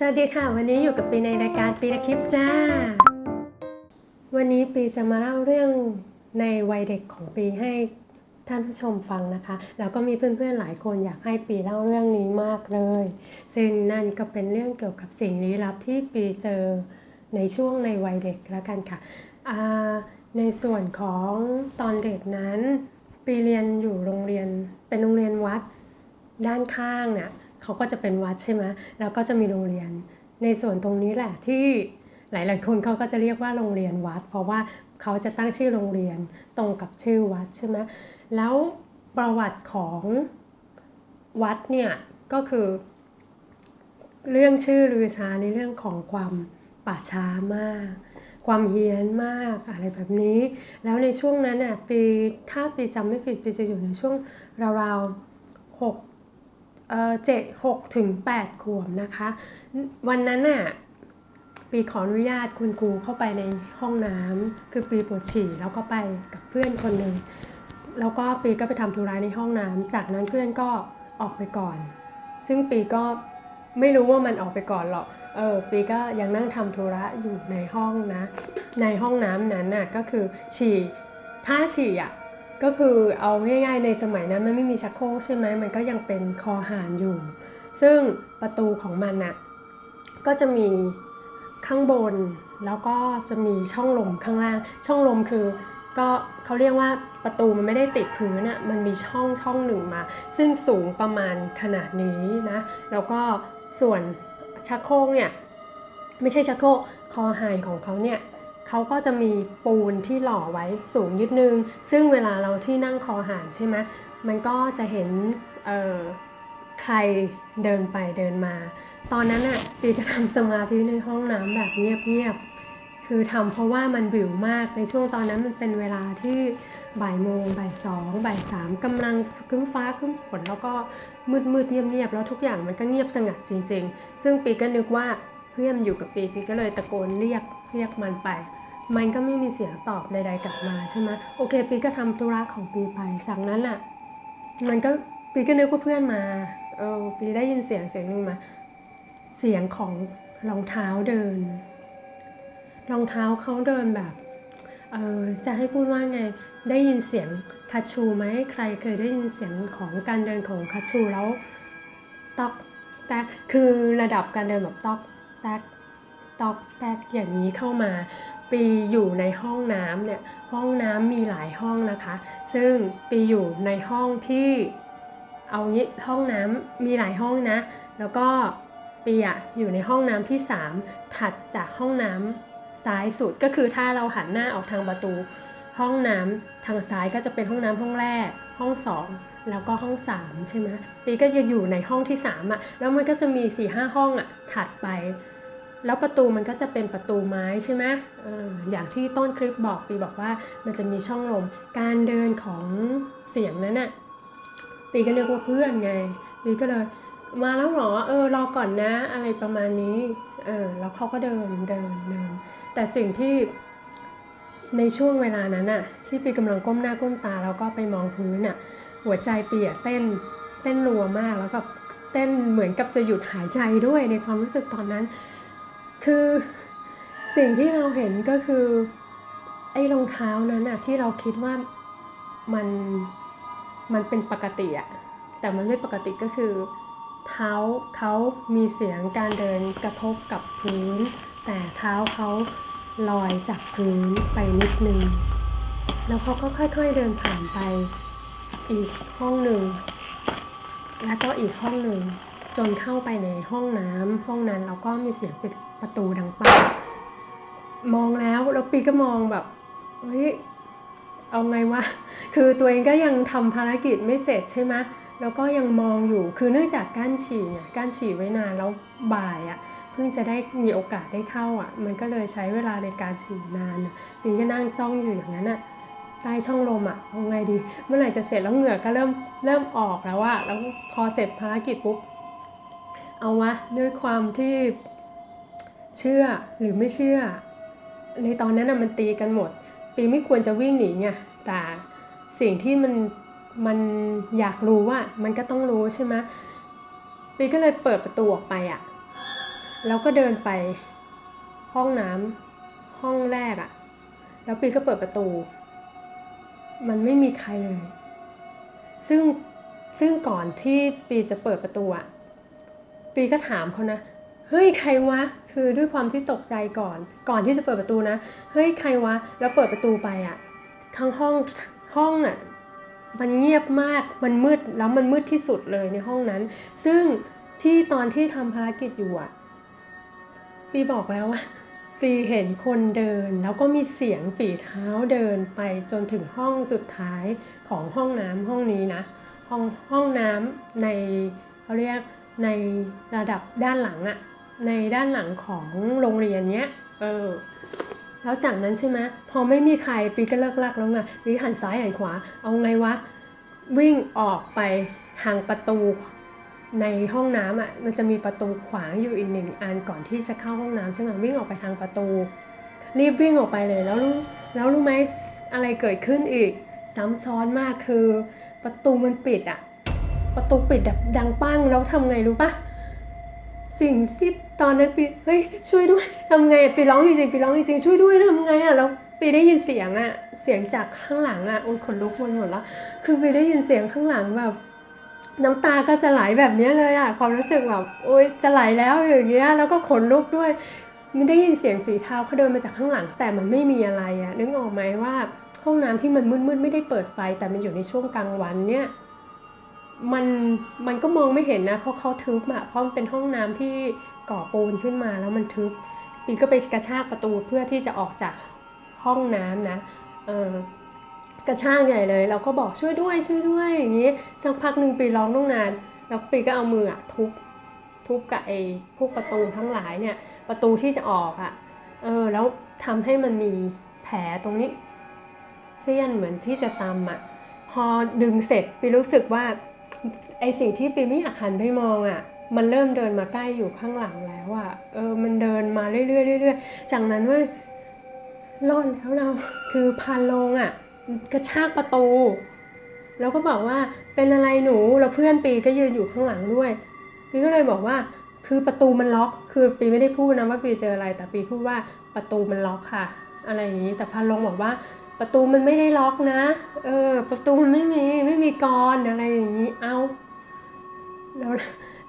สวัสดีค่ะ วันนี้อยู่กับปีในรายการปีละคลิปจ้า วันนี้ปีจะมาเล่าเรื่องในวัยเด็กของปีให้ท่านผู้ชมฟังนะคะ แล้วก็มีเพื่อนๆหลายคนอยากให้ปีเล่าเรื่องนี้มากเลย ซึ่งนั่นก็เป็นเรื่องเกี่ยวกับสิ่งลี้ลับที่ปีเจอในช่วงในวัยเด็กแล้วกันค่ะ ในส่วนของตอนเด็กนั้น ปีเรียนอยู่โรงเรียนเป็นโรงเรียนวัดด้านข้างเนี่ย เขาก็จะเป็นวัดใช่ไหมแล้วก็จะมีโรงเรียน ในส่วนตรงนี้แหละที่หลาย ๆ คนเขาก็จะเรียกว่าโรงเรียนวัด เพราะว่าเขาจะตั้งชื่อโรงเรียนตรงกับชื่อวัดใช่ไหมแล้วประวัติของวัดเนี่ยก็คือ เรื่องชื่อลือชาในเรื่องของความป่าช้ามาก ความเฮี้ยนมากอะไรแบบนี้ แล้วในช่วงนั้นน่ะปีถ้าปีจำไม่ผิดปีจะอยู่ในช่วงราวๆหก เจ็ดหกถึงแปดขวบนะคะ วันนั้นน่ะปีขออนุญาตคุณครูเข้าไปในห้องน้ำคือปีปวดฉี่แล้วก็ไปกับเพื่อนคนหนึ่งแล้วก็ปีก็ไปทำธุระในห้องน้ำจากนั้นเพื่อนก็ออกไปก่อน ซึ่งปีก็ไม่รู้ว่ามันออกไปก่อนหรอกเออปีก็ยังนั่งทำธุระอยู่ในห้องนะ ในห้องน้ำนั้นน่ะก็คือฉี่ถ้าฉี่อะ ก็คือเอาง่ายๆในสมัยนั้นมันไม่มีชักโครกใช่ไหมมันก็ยังเป็นคอหานอยู่ ซึ่งประตูของมันน่ะก็จะมีข้างบนแล้วก็จะมีช่องลมข้างล่าง ช่องลมคือก็เขาเรียกว่าประตูมันไม่ได้ติดพื้นอะมันมีช่องช่องหนึ่งมา ซึ่งสูงประมาณขนาดนี้นะ แล้วก็ส่วนชักโครกเนี่ยไม่ใช่ชักโครกคอหายของเขาเนี่ย เขาก็จะมีปูนที่หล่อไว้สูงนิดนึง ซึ่งเวลาเราที่นั่งคอหานใช่ไหมมันก็จะเห็นใครเดินไปเดินมา ตอนนั้นน่ะปีก็ทำสมาธิในห้องน้ำแบบเงียบๆ คือทำเพราะว่ามันวิวมากในช่วงตอนนั้นมันเป็นเวลาที่บ่ายโมงบ่ายสองบ่ายสามกำลังคึ้มฟ้าคึ้มฝนแล้วก็มืดมืดๆเงียบเงียบๆแล้วทุกอย่างมันก็เงียบสงัดจริง ๆ ซึ่งปีก็นึกว่าเพื่อนอยู่กับปีปีก็เลยตะโกนเรียกเรียกมันไป มันก็ไม่มีเสียงตอบใดๆกลับมาใช่ไหมโอเคปีก็ทำธุระของปีไป จากนั้นอะ มันก็ปีก็นึกว่าเพื่อนมา เออปีได้ยินเสียงเสียงหนึ่งมา เสียงของรองเท้าเดิน รองเท้าเขาเดินแบบ เออจะให้พูดว่าไง ได้ยินเสียงคัชชูไหมใครเคยได้ยินเสียงของการเดินของคัชชูแล้วตอกแตกคือระดับการเดินแบบตอกแตกตอกแตกอย่างนี้เข้ามา ปีอยู่ในห้องน้ำเนี่ยห้องน้ำมีหลายห้องนะคะ ซึ่งปีอยู่ในห้องที่เอางี้ห้องน้ำมีหลายห้องนะ แล้วก็ปีอะอยู่ในห้องน้ำที่ 3 ถัดจากห้องน้ำซ้ายสุดก็คือถ้าเราหันหน้าออกทางประตู ห้องน้ำทางซ้ายก็จะเป็นห้องน้ำห้องแรก ห้องสองแล้วก็ห้องสามใช่ไหมปีก็จะอยู่ในห้องที่สามอะแล้วมันก็จะมี4ี่ห้าห้องอะถัดไป แล้วประตูมันก็จะเป็นประตูไม้ใช่ไหมออย่างที่ต้นคลิปบอกปีบอกว่ามันจะมีช่องลม การเดินของเสียงนั้นน่ะปีก็นึกว่าเพื่อนไงปีก็เลยมาแล้วเหรอ เออรอก่อนนะ อะไรประมาณนี้ เออแล้วเขาก็เดินเดินเดิน แต่สิ่งที่ในช่วงเวลานั้นน่ะที่ปีกำลังก้มหน้าก้มตาแล้วก็ไปมองพื้นน่ะหัวใจปีอะเต้นเต้นรัวมากแล้วกับเต้นเหมือนกับจะหยุดหายใจด้วยในความรู้สึกตอนนั้น คือสิ่งที่เราเห็นก็คือ ไอ้รองเท้านั้นน่ะที่เราคิดว่ามันมันเป็นปกติอะแต่มันไม่ปกติก็คือ เท้าเขามีเสียงการเดินกระทบกับพื้น แต่เท้าเขาลอยจากพื้นไปนิดนึง แล้วเขาก็ค่อยๆเดินผ่านไปอีกห้องหนึ่ง แล้วก็อีกห้องหนึ่ง จนเข้าไปในห้องน้ำห้องนั้นแล้วก็มีเสียงปิดประตูดังปังมองแล้วแล้วปีก็มองแบบเฮ้ยเอาไงวะคือตัวเองก็ยังทำภารกิจไม่เสร็จใช่ไหมแล้วก็ยังมองอยู่คือเนื่องจากก้านฉี่ไงก้านฉี่ไว้นานแล้วบ่ายอะ่ะเพิ่งจะได้มีโอกาสได้เข้าอะ มันก็เลยใช้เวลาในการฉี่นานปีก็นั่งจ้องอยู่อย่างนั้นอะใต้ช่องลมอะเอาไงดี เมื่อไหร่จะเสร็จแล้วเหงื่อก็เริ่มเริ่มออกแล้วอะแล้วพอเสร็จภารกิจปุ๊บ เอาวะด้วยความที่เชื่อหรือไม่เชื่อ ในตอนนั้นนะมันตีกันหมด ปีไม่ควรจะวิ่งหนีไงแต่สิ่งที่มันมันอยากรู้ว่ามันก็ต้องรู้ใช่ไหมปีก็เลยเปิดประตูออกไปอะ่ะแล้วก็เดินไปห้องน้ำห้องแรกอะแล้วปีก็เปิดประตู มันไม่มีใครเลย ซึ่งซึ่งก่อนที่ปีจะเปิดประตูอะ ปีก็ถามเขานะ เฮ้ยใครวะ คือด้วยความที่ตกใจก่อน ก่อนที่จะเปิดประตูนะ เฮ้ยใครวะ แล้วเปิดประตูไปอะทั้งห้องห้องน่ะมันเงียบมาก มันมืด แล้วมันมืดที่สุดเลยในห้องนั้น ซึ่งที่ตอนที่ทำภารกิจอยู่อะปีบอกแล้วว่าปีเห็นคนเดิน แล้วก็มีเสียงฝีเท้าเดินไปจนถึงห้องสุดท้ายของห้องน้ำห้องนี้นะ ห้องห้องน้ำในเขาเรียก ในระดับด้านหลังอะในด้านหลังของโรงเรียนเนี้ยเออแล้วจากนั้นใช่ไหมพอไม่มีใครปีก็เลิกลักแล้วไงปีหันซ้ายหันขวา เอาไงวะ วิ่งออกไปทางประตูในห้องน้ำอะมันจะมีประตูขวางอยู่อีกหนึ่งอันก่อนที่จะเข้าห้องน้ำใช่ไหมวิ่งออกไปทางประตู รีบวิ่งออกไปเลยแล้วรู้แล้วรู้ไหมอะไรเกิดขึ้นอีก ซ้ำซ้อนมากคือประตูมันปิดอะ ประตูปิดแบบดังปั้งแล้วทำไงรู้ปะสิ่งที่ตอนนั้นปีเฮ้ยช่วยด้วยทำไงปีร้องจริงปีร้องจริงช่วยด้วยทำไงอะแล้วปีได้ยินเสียงอะเสียงจากข้างหลังอะโอ้ยขนลุกหมดหมดแล้วคือปีได้ยินเสียงข้างหลังแบบน้ำตาก็จะไหลแบบนี้เลยอะความรู้สึกแบบโอ๊ยจะไหลแล้วอย่างเงี้ยแล้วก็ขนลุกด้วยมันได้ยินเสียงฝีเท้าเขาเดินมาจากข้างหลัง แต่มันไม่มีอะไรอะนึกออกไหมว่าห้องน้ำที่มันมืดๆไม่ได้เปิดไฟแต่มันอยู่ในช่วงกลางวันเนี่ย มันมันก็มองไม่เห็นนะ เพราะเขาทึบอะเพราะมันเป็นห้องน้ำที่ก่อปูนขึ้นมาแล้วมันทึบปีก็ไปกระชากประตูเพื่อที่จะออกจากห้องน้ำนะเออกระชากใหญ่เลยเราก็บอกช่วยด้วยช่วยด้วยอย่างนี้สักพักหนึ่งปีร้องต้องนาน แล้วปีก็เอามืออะทุบทุบกับไอ้พวกประตูทั้งหลายเนี่ยประตูที่จะออกอะ่ะเออแล้วทำให้มันมีแผลตรงนี้เสี้ยนเหมือนที่จะตำอะ่ะพอดึงเสร็จปีรู้สึกว่า ไอสิ่งที่ปีไม่อยากหันไปมองอะ่ะมันเริ่มเดินมาใกล้อยู่ข้างหลังแล้วอะ่ะเออมันเดินมาเรื่อยๆเรื่อยๆจากนั้นว่ารอดแล้วเราคือพันลงอะกระชากประตูแล้วก็บอกว่าเป็นอะไรหนูแล้วเพื่อนปีก็ยืนอยู่ข้างหลังด้วย ปีก็เลยบอกว่าคือประตูมันล็อก คือปีไม่ได้พูดนะว่าปีเจออะไร แต่ปีพูดว่าประตูมันล็อกค่ะ อะไรอย่างนี้แต่พันลงบอกว่า ประตูมันไม่ได้ล็อกนะ เออ ประตูมันไม่มีไม่มีกรอนอะไรอย่างนี้ เอาแล้ว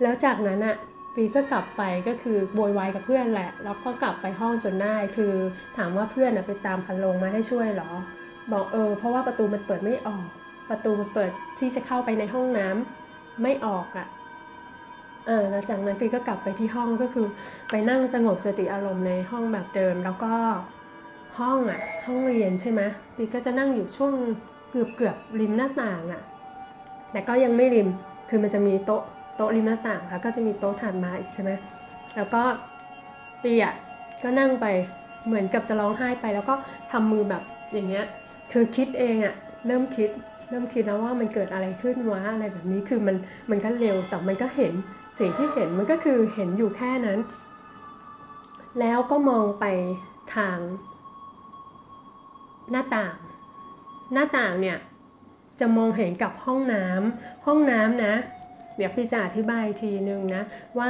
แล้วจากนั้นอะปีก็กลับไปก็คือโวยวายกับเพื่อนแหละ แล้วก็กลับไปห้องจนได้ คือถามว่าเพื่อนอะไปตามพันลงมาให้ช่วยเหรอ บอกเออ เพราะว่าประตูมันเปิดไม่ออก ประตูมันเปิดที่จะเข้าไปในห้องน้ำไม่ออกอะ่ะเออแล้วจากนั้นปีก็กลับไปที่ห้องก็คือไปนั่งสงบสติอารมณ์ในห้องแบบเดิม แล้วก็ ห้องอะ่ะห้องเรียนใช่ไหมปีก็จะนั่งอยู่ช่วงเกือบเกือบริมหน้าต่างอะ่ะแต่ก็ยังไม่ริมคือมันจะมีโต๊ะโต๊ะริมหน้าต่างแล้วก็จะมีโต๊ะถัดมาอีกใช่ไหมแล้วก็ปีอะก็นั่งไปเหมือนกับจะร้องไห้ไป แล้วก็ทำมือแบบอย่างเงี้ยคือคิดเองอะเริ่มคิดเริ่มคิดแล้วว่ามันเกิดอะไรขึ้นวะอะไรแบบนี้คือมันมันก็เร็วแต่มันก็เห็นสิ่งที่เห็นมันก็คือเห็นอยู่แค่นั้น แล้วก็มองไปทาง หน้าต่าง หน้าต่างเนี่ยจะมองเห็นกับห้องน้ำห้องน้ำนะ เดี๋ยวพี่จะอธิบายอีกทีนึงนะ ว่า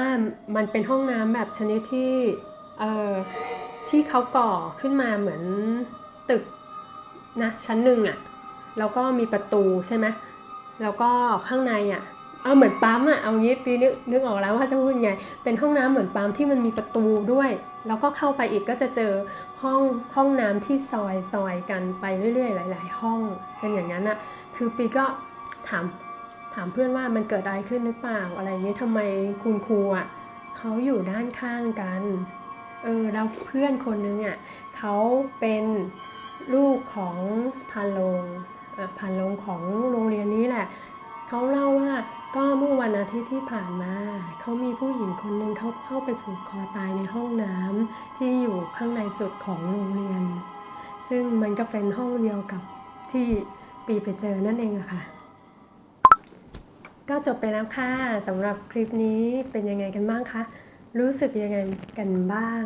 มันเป็นห้องน้ำแบบชนิดที่เอ่อที่เขาก่อขึ้นมาเหมือนตึกนะชั้นหนึ่งอะ่ะแล้วก็มีประตูใช่ไหมแล้วก็ข้างในอะ่ะเอาเหมือนปั๊มอะ่ะเอางี้ปีนึกนึกออกแล้วว่าจะพูดยังไง เป็นห้องน้ำเหมือนปั๊มที่มันมีประตูด้วย แล้วก็เข้าไปอีกก็จะเจอ ห้องห้องน้ำที่ซอยซอยกันไปเรื่อย ๆ หลาย ๆ ห้องเป็นอย่างนั้นอะ่ะคือปีก็ถามถามเพื่อนว่ามันเกิดอะไรขึ้นหรือเปล่าอะไรอย่างนี้ทำไมคุณครูอะเขาอยู่ด้านข้างกันเออแล้วเพื่อนคนนึงอะเขาเป็นลูกของพันโรงอะพันโรงของโรงเรียนนี้แหละเขาเล่าว่า ก็เมื่อวันอาทิตย์ที่ผ่านมาเขามีผู้หญิงคนหนึ่งเขาเข้าไปผูกคอตายในห้องน้ำที่อยู่ข้างในสุดของโรงเรียน ซึ่งมันก็เป็นห้องเดียวกับที่ปีไปเจอนั่นเองอะค่ะ ก็จบไปแล้วค่ะสำหรับคลิปนี้เป็นยังไงกันบ้างคะรู้สึกยังไงกันบ้าง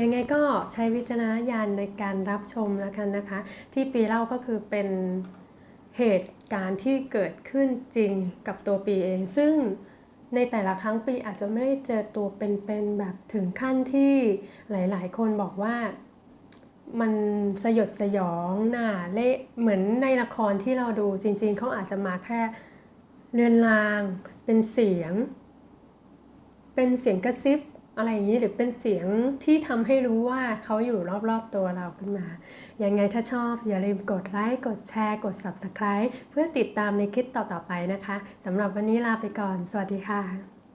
ยังไงก็ใช้วิจารณญาณในการรับชมแล้วกันนะคะ ที่ปีเล่าก็คือเป็น เหตุการณ์ที่เกิดขึ้นจริงกับตัวปีเอง ซึ่งในแต่ละครั้งปีอาจจะไม่ได้เจอตัวเป็นๆแบบถึงขั้นที่หลาย ๆ คนบอกว่ามันสยดสยองหน้าเละเหมือนในละครที่เราดูจริง ๆเขาอาจจะมาแค่เลือนลาง เป็นเสียง เป็นเสียงกระซิบ อะไรอย่างนี้หรือเป็นเสียงที่ทำให้รู้ว่าเขาอยู่รอบๆตัวเราขึ้นมา ยังไงถ้าชอบอย่าลืมกดไลค์กดแชร์กด Subscribe เพื่อติดตามในคลิปต่อๆไปนะคะสำหรับวันนี้ลาไปก่อน สวัสดีค่ะ